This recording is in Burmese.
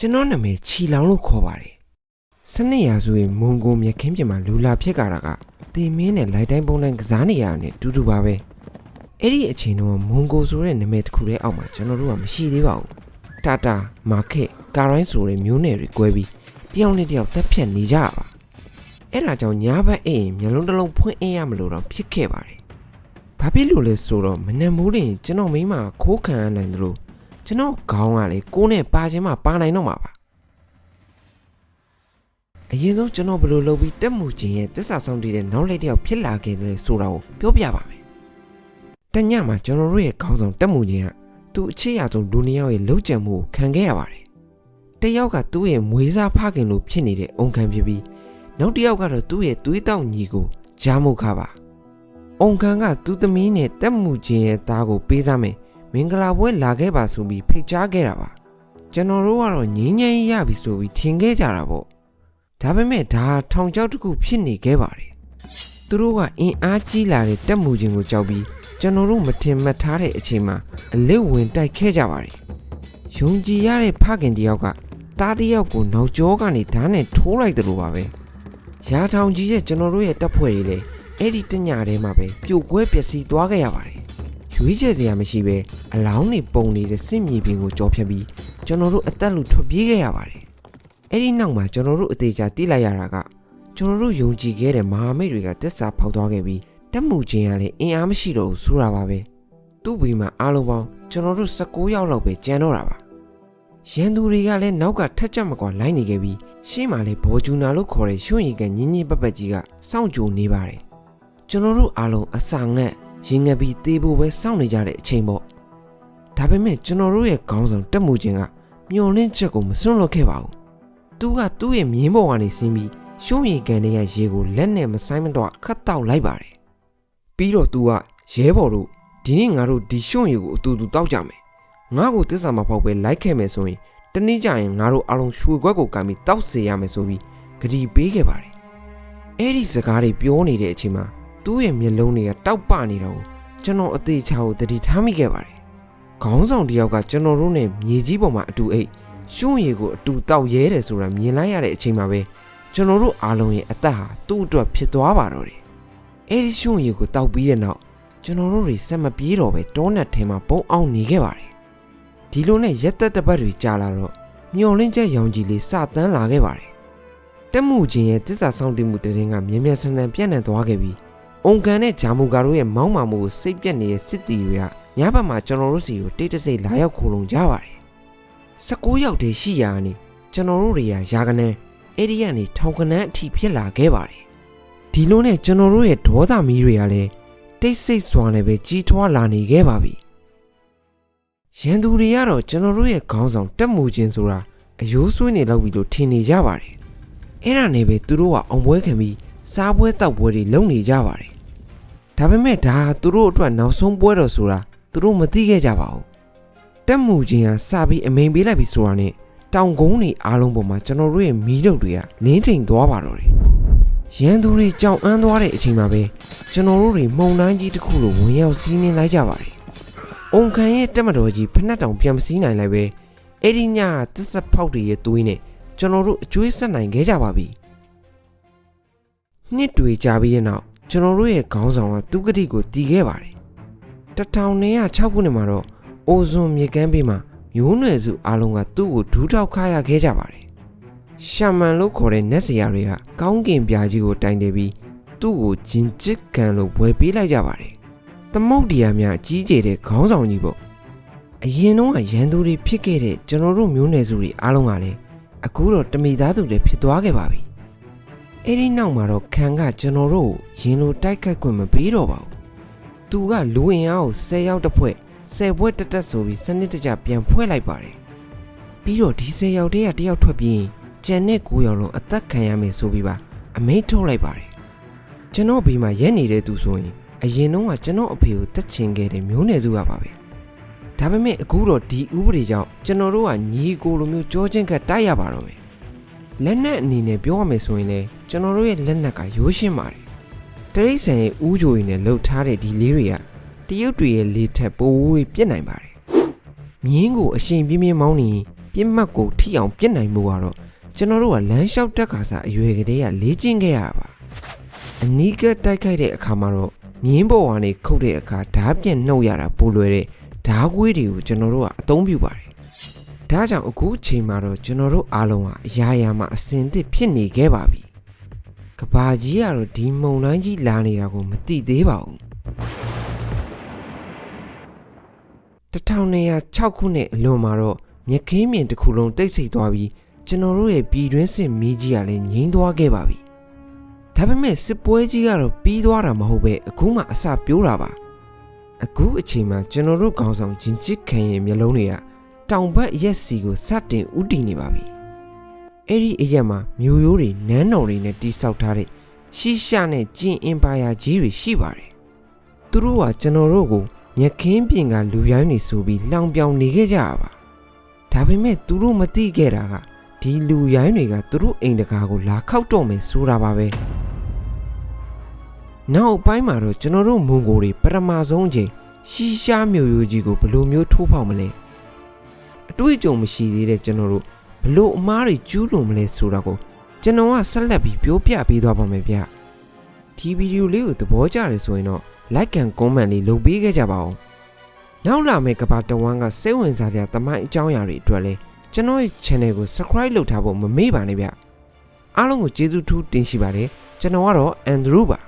ကျွန်တော်နာမည်ချီလောင်လို့ခေါ်ပါတယ်စနစ်ရာစုရဲ့မွန်ဂိုမြက်ခင်းပြင်မှာလူလာဖြစ်ကြတာကတင်မင်းနဲ့လိုက်တိုင်းပုံတိုင်းကစားနေရတာနဲ့တူတူပါပဲအဲ့ဒီအချိန်တော့မွန်ဂိုဆိုတဲ့နာမည်တစ်ခုတည်းအောက်မှာကျွန်တော်တို့ကမရှိသေးပါဘူးတာတာမာခက်ကာရိုင်းဆိုတဲ့မျိုးနယ်တွေ꿰ပြီးတယောက်နဲ့တယောက်တက်ဖြတ်နေကြတာပါအဲ့ဒါကြောင့်ညာဘက်အိမ်မျက်လုံးတစ်လုံးဖွင့်အင်းရမလို့တော့ဖြစ်ခဲ့ပါတယ်ဘာဖြစ်လို့လဲဆိုတော့မနက်မိုးလင်းကျွန်တော်မိမခိုးခံရနိုင်တယ်လို့ ကျွန်တော်ခေါင်းကလေကိုးနဲ့ပါခြင်းမပါနိုင်တော့မှာပါအရင်ဆုံးကျွန်တော်ဘယ်လိုလုပ်ပြီးတက်မှုချင်းရဲ့တစ္ဆာဆောင်တည်တဲ့နောက်လိုက်တစ်ယောက်ဖြစ်လာခဲ့တယ်ဆိုတာကိုပြောပြပါမယ်တညမှာကျွန်တော်တို့ရဲ့ခေါင်းဆောင်တက်မှုချင်းကသူ့အခြေအရဆုံးလူနှစ်ယောက်ရဲ့လှုပ်ကြံမှုကိုခံခဲ့ရပါတယ်တယောက်ကသူ့ရဲ့မွေးစားဖခင်လို့ဖြစ်နေတဲ့အုံခံဖြစ်ပြီးနောက်တစ်ယောက်ကတော့သူ့ရဲ့သွေးတောက်ညီကိုဂျာမုခါပါအုံခံကသူ့သမီးနဲ့တက်မှုချင်းရဲ့သားကိုပေးစားမယ် မင်္ဂလာပွဲလာခဲ့ပါဆိုပြီးဖိတ်ကြားခဲ့တာပါကျွန်တော်တို့ကတော့ငင်းငင်းရပြီဆိုပြီးထင်ခဲ့ကြတာပေါ့ဒါပေမဲ့ဒါထောင်ချောက်တစ်ခုဖြစ်နေခဲ့ပါတယ်သူတို့ကအင်အားကြီးလာတဲ့တက်မှုချင်းကိုကြောက်ပြီးကျွန်တော်တို့မထင်မှတ်ထားတဲ့အချိန်မှာအလစ်ဝင်တိုက်ခဲ့ကြပါတယ်ယုံကြည်ရတဲ့ဖခင်တယောက်ကတားတယောက်ကိုနောက်ကျောကနေဓာတ်နဲ့ထိုးလိုက်တယ်လို့ပါပဲရာထောင်ကြီးရဲ့ကျွန်တော်တို့ရဲ့တပ်ဖွဲ့တွေလည်းအဲ့ဒီတညထဲမှာပဲပြိုကွဲပျက်စီးသွားခဲ့ရပါတယ် ရွေးချယ်စရာမရှိပဲအလောင်းတွေပုံနေတဲ့စစ်မြေပြင်ကိုကြော်ဖြတ်ပြီးကျွန်တော်တို့အသက်လူထွက်ပြေးခဲ့ရပါတယ်အဲ့ဒီနောက်မှာကျွန်တော်တို့အသေးချာတိလိုက်ရတာကကျွန်တော်တို့ယုံကြည်ခဲ့တဲ့မဟာမိတ်တွေကတက်စာဖောက်သွားခဲ့ပြီးတက်မှုချင်းကလည်းအင်အားမရှိတော့ဘူးဆိုတာပါပဲသူ့ဘီမှာအားလုံးပေါင်းကျွန်တော်တို့16ယောက်လောက်ပဲကျန်တော့တာပါရန်သူတွေကလည်းနောက်ကထက်ချက်မကွာလိုက်နေခဲ့ပြီးရှေ့မှာလည်းဘောဂျူနာလို့ခေါ်တဲ့ရွှွန့်ရီကန်ညင်းညင်းပက်ပက်ကြီးကစောင့်ကြိုနေပါတယ်ကျွန်တော်တို့အားလုံးအစာငတ် ရင်ငတ်ပြီးတေးဖို့ပဲစောင့်နေကြတဲ့အချိန်ပေါ့ဒါပေမဲ့ကျွန်တော်တို့ရဲ့ခေါင်းဆောင်တက်မှုချင်းကမျောလင့်ချက်ကိုမစွန့်လွတ်ခဲ့ပါဘူးသူကသူ့ရဲ့မြင်းပေါ်ကနေဆင်းပြီးရွှွန့်ရီကန်ရဲ့ရေကိုလက်နဲ့မဆိုင်မတော့ခတ်တောက်လိုက်ပါတယ်ပြီးတော့ तू ကရဲဘော်တို့ဒီနေ့ငါတို့ဒီရွှွန့်ရီကိုအတူတူတောက်ကြမယ်ငါ့ကိုတစ္ဆာမဖောက်ပဲလိုက်ခဲ့မယ်ဆိုရင်တနေ့ကျရင်ငါတို့အလုံးရွှေခွက်ကိုကမ်းပြီးတောက်စေရမယ်ဆိုပြီးဂရီပေးခဲ့ပါတယ်အဲ့ဒီစကားတွေပြောနေတဲ့အချိန်မှာ သူ့ရဲ့မျက်လုံးတွေကတောက်ပနေတော့ကျွန်တော်အသေးချာကိုတတိထားမိခဲ့ပါတယ်ခေါင်းဆောင်တယောက်ကကျွန်တော်တို့နဲ့မြေကြီးပေါ်မှာအတူအိတ်ရွှွန့်ရီကိုအတူတောက်ရဲတယ်ဆိုတာမြင်လိုက်ရတဲ့အချိန်မှာပဲကျွန်တော်တို့အားလုံးရဲ့အသက်ဟာသူ့အတွက်ဖြစ်သွားပါတော့တယ်အဲ့ဒီရှုံရီကိုတောက်ပြီးတဲ့နောက်ကျွန်တော်တို့တွေစက်မပြေးတော့ပဲတောနက်ထဲမှာပုံအောင်နေခဲ့ပါတယ်ဒီလိုနဲ့ရက်သက်တစ်ပတ်တွေကြာလာတော့မျော်လင့်ချက်ရောင်ကြီးလေးစတန်းလာခဲ့ပါတယ်တက်မှုချင်းရဲ့တစ္ဆာဆောင်တည်မှုတရင်ကမြင်မြန်ဆန်ဆန်ပြန့်နှံ့သွားခဲ့ပြီး အုံကန်နဲ့ဂျာမူကာတို့ရဲ့မောင်းမာမှုကိုစိတ်ပြက်နေတဲ့စစ်တီတွေကညဘက်မှာကျွန်တော်တို့စီကိုတိတ်တဆိတ်လာရောက်ခိုလုံကြပါတယ်16ယောက်တည်းရှိရာကနေကျွန်တော်တို့တွေကယာကနေအဲ့ဒီကနေထောင်ကနန်းအထိဖြစ်လာခဲ့ပါတယ်ဒီလိုနဲ့ကျွန်တော်တို့ရဲ့ဒေါသမီးတွေကလည်းတိတ်ဆိတ်စွာနဲ့ပဲကြီးထွားလာနေခဲ့ပါပြီ။ရန်သူတွေကတော့ကျွန်တော်တို့ရဲ့ခေါင်းဆောင်တက်မှုချင်းဆိုတာအယိုးဆွေးနေလောက်ပြီလို့ထင်နေကြပါတယ်။အဲ့ဒါနဲ့ပဲသူတို့ကအောင်ပွဲခံပြီးစားပွဲတောက်ပွဲတွေလုပ်နေကြပါတယ်။ ဒါပေမဲ့ဒါဟာသူတို့အတွက်နောက်ဆုံးပွဲတော်ဆိုတာသူတို့မသိခဲ့ကြပါဘူး။တက်မှုချင်းကစပြီးအမိန်ပေးလိုက်ပြီဆိုတာနဲ့တောင်ကုန်းတွေအားလုံးပေါ်မှာကျွန်တော်တို့ရဲ့မီးတုပ်တွေကလင်းထိန်သွားပါတော့တယ်။ရန်သူတွေကြောင်အန်းသွားတဲ့အချိန်မှာပဲကျွန်တော်တို့တွေမှုန်တိုင်းကြီးတစ်ခုလိုဝင်ရောက်စီးနှင်းလိုက်ကြပါတယ်။အုံခံရဲ့တက်မတော်ကြီးဖက်နှက်တောင်ပြန်မစည်းနိုင်လိုက်ပဲအဲ့ဒီညကတစ်ဆက်ဖောက်တွေရဲ့သွေးနဲ့ကျွန်တော်တို့အကျွေးဆက်နိုင်ခဲ့ကြပါပြီ။နှစ်တွေကြာပြီးတဲ့နောက် ကျွန်တော်တို့ရဲ့ခေါင်းဆောင်ကသူကတိကိုတီးခဲ့ပါတယ်။1906ခုနှစ်မှာတော့အိုဇွန်မြေကမ်းဘေးမှာမျိုးနွယ်စုအားလုံးကသူ့ကိုဒူးထောက်ခါရခဲ့ကြပါတယ်။ရှာမန်လို့ခေါ်တဲ့နတ်စရာတွေကကောင်းကင်ပြားကြီးကိုတိုင်တယ်ပြီးသူ့ကိုဂျင်ချစ်ကန်လို့ဝယ်ပေးလိုက်ကြပါတယ်။သမုတ်တရားများအကြီးကျယ်တဲ့ခေါင်းဆောင်ကြီးပေါ့။အရင်တော့ကရန်သူတွေဖြစ်ခဲ့တဲ့ကျွန်တော်တို့မျိုးနွယ်စုတွေအားလုံးကလည်းအခုတော့တမိသားစုတွေဖြစ်သွားခဲ့ပါပြီ။ အဲ့ဒီနောက်မှာတော့ခံကကျွန်တော်တို့ကိုရင်လိုတိုက်ခတ်ခွင့်မပေးတော့ပါဘူး။သူကလူဝင်အားကို10ယောက်တစ်ဖွဲ့10ဘွဲ့တက်တက်ဆိုပြီးစနစ်တကျပြန်ဖွဲ့လိုက်ပါတယ်။ပြီးတော့ဒီ10ယောက်တည်းကတယောက်ထွက်ပြီးရင်ကျန်တဲ့9ယောက်လုံးအသက်ခံရမယ်ဆိုပြီးပါအမိန့်ထုတ်လိုက်ပါတယ်ကျွန်တော်ဘေးမှာရက်နေတဲ့သူဆိုရင်အရင်တုန်းကကျွန်တော်အဖေကိုတက်ချင်ခဲ့တဲ့မျိုးနယ်စုကပါပဲဒါပေမဲ့အခုတော့ဒီဥပဒေကြောင့်ကျွန်တော်တို့ကညီကိုလိုမျိုးကြောချင်းကပ်တိုက်ရပါတော့မယ် လက်နက်အနေနဲ့ပြောရမယ်ဆိုရင်လေကျွန်တော်တို့ရဲ့လက်နက်ကရိုးရှင်းပါတယ်တရိတ်ဆန်ရဲ့ဥကြိုရည်နဲ့လှုပ်ထားတဲ့ဒီလေးတွေကတရုတ်တွေရဲ့လေထက်ပိုဝေးပြစ်နိုင်ပါတယ်မြင်းကိုအရှင်ပြင်းပြင်းမောင်းနေရင်ပြစ်မှတ်ကိုထိအောင်ပြစ်နိုင်မှုကတော့ကျွန်တော်တို့ကလမ်းလျှောက်တက်ခါစားအရွယ်ကလေးကလေ့ကျင့်ခဲ့ရတာပါအနီးကပ်တိုက်ခိုက်တဲ့အခါမှာတော့မြင်းပေါ်ကနေခုတ်တဲ့အခါဓာတ်ပြန်နှုတ်ရတာပိုလွယ်တဲ့ဓာတ်ခွေးတွေကိုကျွန်တော်တို့ကအသုံးပြုပါတယ် ဒါကြောင့်အခုအချိန်မှာတော့ကျွန်တော်တို့အားလုံးကအရာရာမှာအစင်သစ်ဖြစ်နေခဲ့ပါပြီကဘာကြီးကတော့ဒီမုံတိုင်းကြီးလာနေတာကိုမသိသေးပါဘူး1206ခုနှစ်အလွန်မှာတော့မြက်ခင်းမြင်တစ်ခုလုံးတိတ်ဆိတ်သွားပြီးကျွန်တော်တို့ရဲ့ပြည်တွင်းစစ်မီးကြီးကလည်းငြိမ်းသွားခဲ့ပါပြီ။ဒါပေမဲ့စစ်ပွဲကြီးကတော့ပြီးသွားတာမဟုတ်ပဲအခုမှအစပြိုးတာပါ။အခုအချိန်မှာကျွန်တော်တို့ခေါင်းဆောင်ဂျင်ချစ်ခံရဲ့မျိုးလုံးတွေက တောင်ဘက်ရက်စီကိုစတင်ဥတည်နေပါပြီ။အဲ့ဒီအရက်မှာမျိုးရိုးတွေနန်းတော်တွေနဲ့တိဆောက်ထားတဲ့ရှီရှာနဲ့ဂျင်အင်ပါယာကြီးတွေရှိပါတယ်။သူတို့ကကျွန်တော်တို့ကိုမြက်ခင်းပြင်ကလူရိုင်းနေဆိုပြီးလောင်ပြောင်နေခဲ့ကြတာပါဒါပေမဲ့သူတို့မသိခဲ့တာကဒီလူရိုင်းတွေကသူတို့အိမ်တကာကိုလာခောက်တော့မယ်ဆိုတာပါပဲနောက်အပိုင်းမှာတော့ကျွန်တော်တို့မွန်ဂိုတွေပထမဆုံးအချိန်ရှီရှားမျိုးရိုးကြီးကိုဘယ်လိုမျိုးထိုးဖောက်မလဲအ တွေ့အကြုံမရှိသေးတဲ့ကျွန်တော်တို့ဘယ်လို့အမားတွေကျူးလွန်မလဲဆိုတာကိုကျွန်တော်ကဆက်လက်ပြီးပြောပြပေးသွားပါမယ်ဗျဒီဗီဒီယိုလေးကိုသဘောကျတယ်ဆိုရင်တော့ like and comment လေးလုပ်ပေးခဲ့ကြပါဦးနောက်လာမယ့်ကဘာတဝမ်းကစိတ်ဝင်စားကြသမိုင်းအကြောင်းအရာတွေအတွက်လဲကျွန်တော်ရဲ့ channel ကို subscribe လုပ်ထားဖို့မမေ့ပါနဲ့ဗျအားလုံးကိုကျေးဇူးထူးတင်ရှိပါတယ်ကျွန်တော်ကတော့ Andrew ပါ